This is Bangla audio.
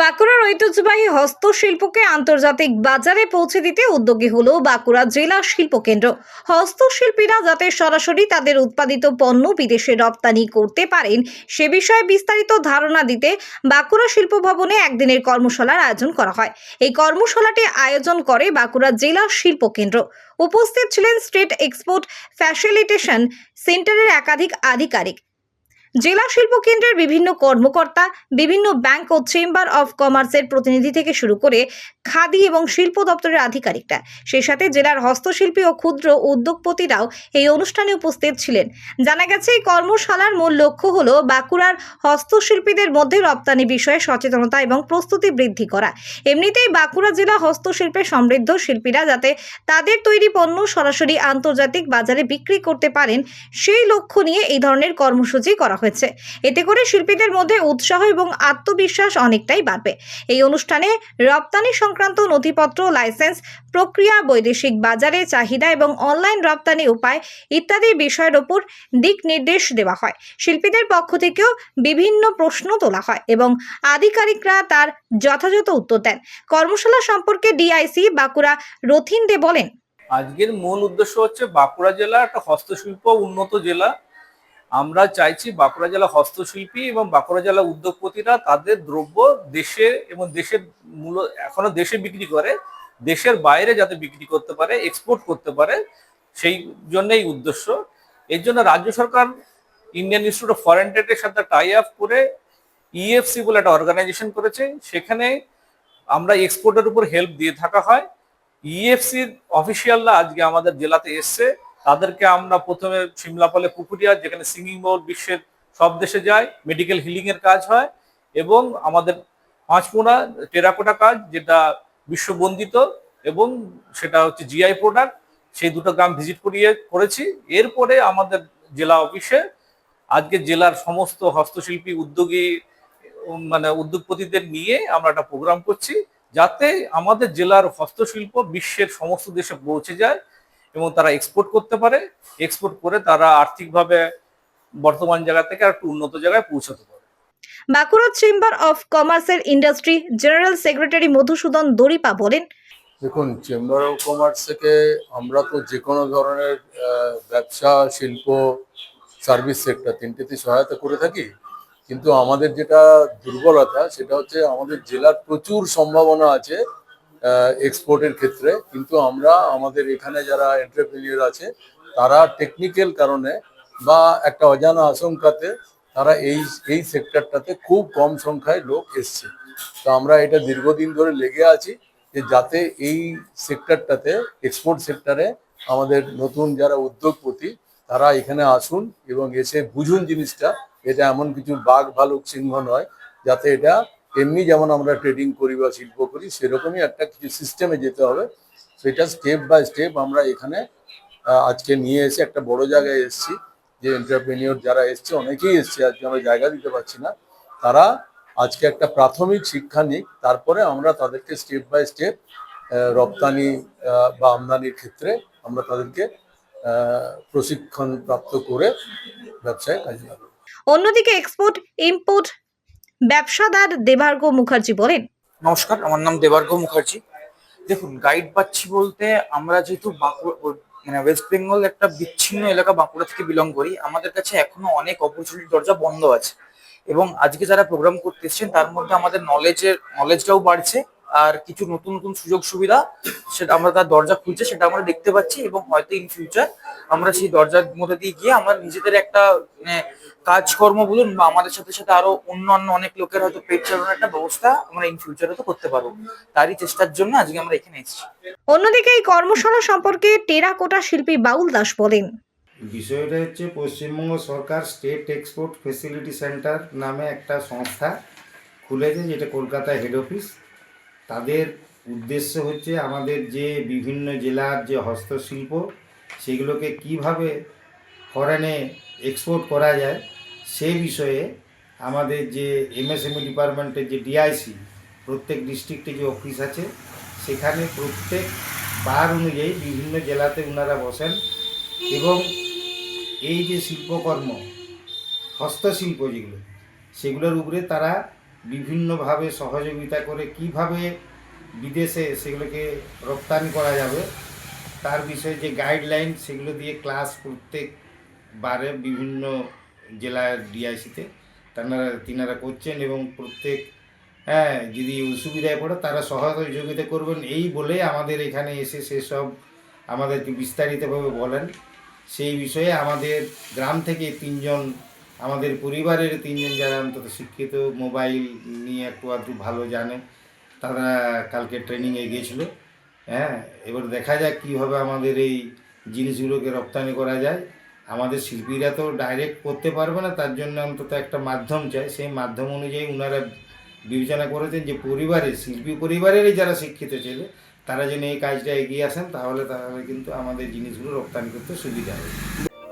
বাঁকুড়ার ঐতিহ্যবাহী হস্তশিল্পকে আন্তর্জাতিক বাজারে পৌঁছে দিতে উদ্যোগী হল বাঁকুড়া জেলা শিল্প কেন্দ্র হস্তশিল্পীরা যাতে সরাসরি তাদের উৎপাদিত পণ্য বিদেশে রপ্তানি করতে পারেন, সে বিষয়ে বিস্তারিত ধারণা দিতে বাঁকুড়া শিল্প ভবনে একদিনের কর্মশালার আয়োজন করা হয়। এই কর্মশালাটি আয়োজন করে বাঁকুড়া জেলা শিল্প কেন্দ্র উপস্থিত ছিলেন স্টেট এক্সপোর্ট ফ্যাসিলিটেশন সেন্টারের একাধিক আধিকারিক। জেলা শিল্প কেন্দ্রের বিভিন্ন কর্মকর্তা, বিভিন্ন ব্যাংক ও চেম্বার অফ কমার্সের প্রতিনিধি থেকে শুরু করে খাদি এবং শিল্প দপ্তরের আধিকারিকরা। সেই সাথে জেলার হস্তশিল্পী ও ক্ষুদ্র উদ্যোগপতিরাও এই অনুষ্ঠানে উপস্থিত ছিলেন। জানা গেছে, এই কর্মশালার মূল লক্ষ্য হলো বাঁকুড়ার হস্তশিল্পীদের মধ্যে রপ্তানি বিষয়ে সচেতনতা এবং প্রস্তুতি বৃদ্ধি করা। এমনিতেই বাঁকুড়া জেলা হস্তশিল্পে সমৃদ্ধ শিল্পীরা যাতে তাদের তৈরি পণ্য সরাসরি আন্তর্জাতিক বাজারে বিক্রি করতে পারেন, সেই লক্ষ্য নিয়ে এই ধরনের কর্মসূচি করা হয়েছে। এতে করে শিল্পীদের মধ্যে উৎসাহ এবং আত্মবিশ্বাস অনেকটাই বাড়বে। এই অনুষ্ঠানে রপ্তানি সংক্রান্ত নথিপত্র, লাইসেন্স, প্রক্রিয়া, বৈদেশিক বাজারে চাহিদা এবং অনলাইন রপ্তানি উপায় ইত্যাদি বিষয়ের ওপর দিক নির্দেশ দেওয়া হয়। শিল্পীদের পক্ষ থেকেও বিভিন্ন প্রশ্ন তোলা হয় এবং আধিকারিকরা তার যথাযথ উত্তর দেন। কর্মশালা সম্পর্কে ডিআইসি বাঁকুড়া রথিন দে বলেন, আজকের মূল উদ্দেশ্য হচ্ছে বাঁকুড়া জেলা একটা হস্তশিল্প উন্নত জেলা। আমরা চাইছি বাঁকুড়া জেলা হস্তশিল্পী এবং বাঁকুড়া জেলা উদ্যোগপতিরা তাদের দ্রব্য দেশে এবং দেশের মূল এখনও দেশে বিক্রি করে, দেশের বাইরে যাতে বিক্রি করতে পারে এক্সপোর্ট করতে পারে, সেই জন্যই উদ্দেশ্য। এর জন্য রাজ্য সরকার ইন্ডিয়ান ইনস্টিটিউট অফ ফরেন ট্রেডের সাথে টাই আপ করে ইএফসি বলে একটা অর্গানাইজেশন করেছে। সেখানে আমরা এক্সপোর্টের উপর হেল্প দিয়ে থাকা হয়। ইএফসির অফিসিয়ালরা আজকে আমাদের জেলাতে এসছে। তাদেরকে আমরা প্রথমে সিমলাপালে পুকুরিয়া যেখানে সিঙ্গিং বোর্ড বিশ্বের সব দেশে যায় মেডিকেল হিলিং এর কাজ হয়, এবং আমাদের পাঁচমোড়া টেরাকোটা কাজ, যেটা বিশ্ববন্দিত, এবং সেটা হচ্ছে জিআই প্রোডাক্ট সেই দুটো গ্রাম ভিজিট করিয়ে করেছি। এরপরে আমাদের জেলা অফিসে, আজকে জেলার সমস্ত হস্তশিল্পী, উদ্যোগী মানে উদ্যোগপতিদের নিয়ে আমরা একটা প্রোগ্রাম করছি, যাতে আমাদের জেলার হস্তশিল্প বিশ্বের সমস্ত দেশে পৌঁছে যায় এবং তারা এক্সপোর্ট করতে পারে এক্সপোর্ট করে তারা আর্থিকভাবে বর্তমান জায়গা থেকে আর একটু উন্নত জায়গায় পৌঁছাতে পারে। বাঁকুড়া চেম্বার অফ কমার্সের Industry general secretary Madhusudan Daripa বলেন দেখুন চেম্বার অফ কমার্স থেকে আমরা তো যে কোনো ধরনের ব্যবসা শিল্প সার্ভিস সেক্টর তিনটেতে সহায়তা করে থাকি। কিন্তু আমাদের যেটা দুর্বলতা সেটা হচ্ছে আমাদের জেলার প্রচুর সম্ভাবনা আছে এক্সপোর্টের ক্ষেত্রে, কিন্তু আমরা আমাদের এখানে যারা এন্টারপ্রেনিয়র আছে, তারা টেকনিক্যাল কারণে বা একটা অজানা আশঙ্কাতে তারা এই এই সেক্টরটাতে খুব কম সংখ্যায় লোক এসছে। তো আমরা এটা দীর্ঘদিন ধরে লেগে আছি যে যাতে এই সেক্টরটাতে এক্সপোর্ট সেক্টরে আমাদের নতুন যারা উদ্যোগপতি, তারা এখানে আসুন এবং এসে বুঝুন জিনিসটা, এটা এমন কিছু বাঘ ভালুক সিংহ নয়, যাতে এটা এমনি যেমন আমরা ট্রেডিং করি বা শিল্প করি, সেরকমই একটা কিছু সিস্টেমে যেতে হবে। সেটা স্টেপ বাই স্টেপ আমরা এখানে আজকে নিয়ে এসে একটা বড় জায়গায় এসেছি। যে এন্টারপ্রেনিয়র যারা এসছে, অনেকেই এসছে, আজকে আমরা জায়গা দিতে পারছি না। তারা আজকে একটা প্রাথমিক শিক্ষা নিক, তারপরে আমরা তাদেরকে স্টেপ বাই স্টেপ রপ্তানি বা আমদানির ক্ষেত্রে আমরা তাদেরকে প্রশিক্ষণ প্রাপ্ত করে ব্যবসায় কাজে লাগাবো। অন্যদিকে এক্সপোর্ট ইম্পোর্ট ব্যবসাদার দেবার্গ মুখার্জি বলেন। নমস্কার, আমার নাম দেবার্গ মুখার্জি। দেখুন গাইড পাচ্ছি বলতে আমরা যেহেতু মানে ওয়েস্ট বেঙ্গল একটা বিচ্ছিন্ন এলাকা বাঁকুড়া থেকে বিলং করি, আমাদের কাছে এখনও অনেক অপরচুনিটি দরজা বন্ধ আছে। এবং আজকে যারা প্রোগ্রাম করতে এসছেন, তার মধ্যে আমাদের নলেজের নলেজটাও বাড়ছে। আর কিছু নতুন নতুন সুযোগ সুবিধা সেটা আমরা তার দরজা খুলছে সেটা আমরা দেখতে পাচ্ছি এবং হয়তো ইন ফিউচার আমরা সেই দরজার মধ্যে দিয়ে গিয়ে আমরা নিজেদের একটা মানে কাজকর্ম বলুন বা আমাদের সাথে সাথে আরও অন্যান্য অনেক লোকের হয়তো পেট চালানোর একটা ব্যবস্থা আমরা ইন ফিউচারে তো করতে পারব। তারই চেষ্টার জন্য আজকে আমরা এখানে এসেছি। অন্যদিকে এই কর্মশালা সম্পর্কে টেরাকোটা শিল্পী বাউল দাস বলেন বিষয়টা হচ্ছে পশ্চিমবঙ্গ সরকার স্টেট এক্সপোর্ট ফেসিলিটি সেন্টার নামে একটা সংস্থা খুলেছে যেটা কলকাতায় হেড অফিস তাদের উদ্দেশ্য হচ্ছে আমাদের যে বিভিন্ন জেলার যে হস্তশিল্প, সেগুলোকে কীভাবে ফরেনে এক্সপোর্ট করা যায়, সে বিষয়ে আমাদের যে এমএসএমই ডিপার্টমেন্টের যে ডিআইসি প্রত্যেক ডিস্ট্রিক্টে যে অফিস আছে, সেখানে প্রত্যেক বার অনুযায়ী বিভিন্ন জেলাতে ওনারা বসেন এবং এই যে শিল্পকর্ম, হস্তশিল্প যেগুলো, সেগুলোর উপরে তারা বিভিন্নভাবে সহযোগিতা করে কীভাবে বিদেশে সেগুলোকে রপ্তানি করা যাবে, তার বিষয়ে যে গাইডলাইন সেগুলো দিয়ে ক্লাস প্রত্যেকবারে বিভিন্ন জেলার ডিআইসিতে তারা তিনারা করছেন এবং প্রত্যেক হ্যাঁ যদি অসুবিধায় পড়ে তারা সহযোগিতা করবেন। এই বলে আমাদের এখানে এসে সেসব আমাদেরকে বিস্তারিতভাবে বলেন। সেই বিষয়ে আমাদের গ্রাম থেকে তিনজন আমাদের পরিবারের তিনজন যারা অন্তত শিক্ষিত, মোবাইল নিয়ে একটু আধটু ভালো জানে, তারা কালকে ট্রেনিংয়ে গিয়েছিল। হ্যাঁ এবার দেখা যাক কীভাবে আমাদের এই জিনিসগুলোকে রপ্তানি করা যায়। আমাদের শিল্পীরা তো ডাইরেক্ট করতে পারবে না, তার জন্য অন্তত একটা মাধ্যম চাই। সেই মাধ্যম অনুযায়ী ওনারা বিবেচনা করেছেন যে পরিবারের, শিল্পী পরিবারেরই যারা শিক্ষিত ছেলে, তারা যেন এই কাজটা এগিয়ে আসেন, তাহলে তাহলে কিন্তু আমাদের জিনিসগুলো রপ্তানি করতে সুবিধা হবে।